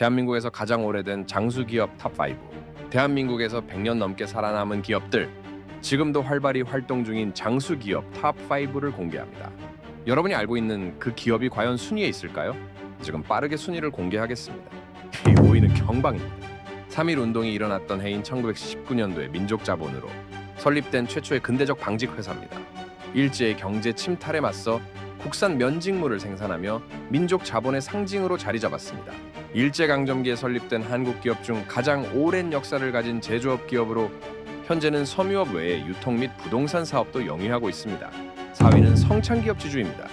대한민국에서 가장 오래된 장수 기업 탑5. 대한민국에서 100년 넘게 살아남은 기업들. 지금도 활발히 활동 중인 장수 기업 탑5를 공개합니다. 여러분이 알고 있는 그 기업이 과연 순위에 있을까요? 지금 빠르게 순위를 공개하겠습니다. 이 5위는 경방입니다. 3.1 운동이 일어났던 해인 1919년도에 민족 자본으로 설립된 최초의 근대적 방직 회사입니다. 일제의 경제 침탈에 맞서 국산 면직물을 생산하며 민족 자본의 상징으로 자리 잡았습니다. 일제 강점기에 설립된 한국 기업 중 가장 오랜 역사를 가진 제조업 기업으로 현재는 섬유업 외에 유통 및 부동산 사업도 영위하고 있습니다. 4위는 성창기업 지주입니다.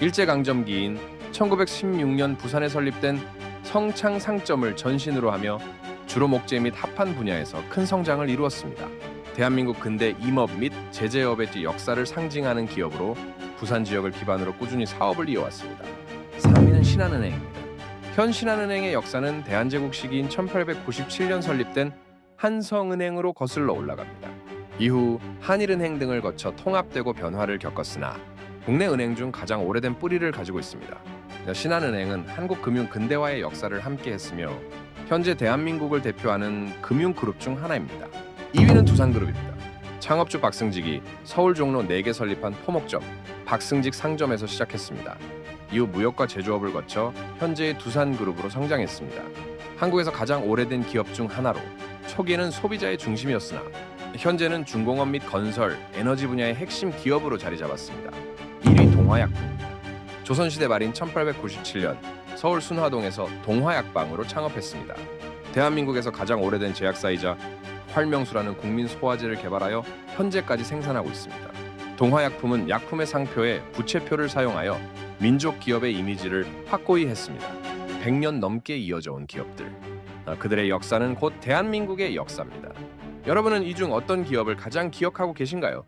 일제 강점기인 1916년 부산에 설립된 성창 상점을 전신으로 하며 주로 목재 및 합판 분야에서 큰 성장을 이루었습니다. 대한민국 근대 임업 및 제재업의 역사를 상징하는 기업으로 부산 지역을 기반으로 꾸준히 사업을 이어왔습니다. 3위는 신한은행입니다. 현 신한은행의 역사는 대한제국 시기인 1897년 설립된 한성은행으로 거슬러 올라갑니다. 이후 한일은행 등을 거쳐 통합되고 변화를 겪었으나 국내 은행 중 가장 오래된 뿌리를 가지고 있습니다. 신한은행은 한국 금융 근대화의 역사를 함께했으며 현재 대한민국을 대표하는 금융 그룹 중 하나입니다. 2위는 두산그룹입니다. 창업주 박승직이 서울 종로 4개 설립한 포목점 박승직 상점에서 시작했습니다. 이후 무역과 제조업을 거쳐 현재의 두산그룹으로 성장했습니다. 한국에서 가장 오래된 기업 중 하나로 초기에는 소비자의 중심이었으나 현재는 중공업 및 건설, 에너지 분야의 핵심 기업으로 자리 잡았습니다. 1위 동화약품입니다. 조선시대 말인 1897년 서울 순화동에서 동화약방으로 창업했습니다. 대한민국에서 가장 오래된 제약사이자 활명수라는 국민 소화제를 개발하여 현재까지 생산하고 있습니다. 동화약품은 약품의 상표에 부채표를 사용하여 민족 기업의 이미지를 확고히 했습니다. 100년 넘게 이어져 온 기업들. 아, 그들의 역사는 곧 대한민국의 역사입니다. 여러분은 이 중 어떤 기업을 가장 기억하고 계신가요?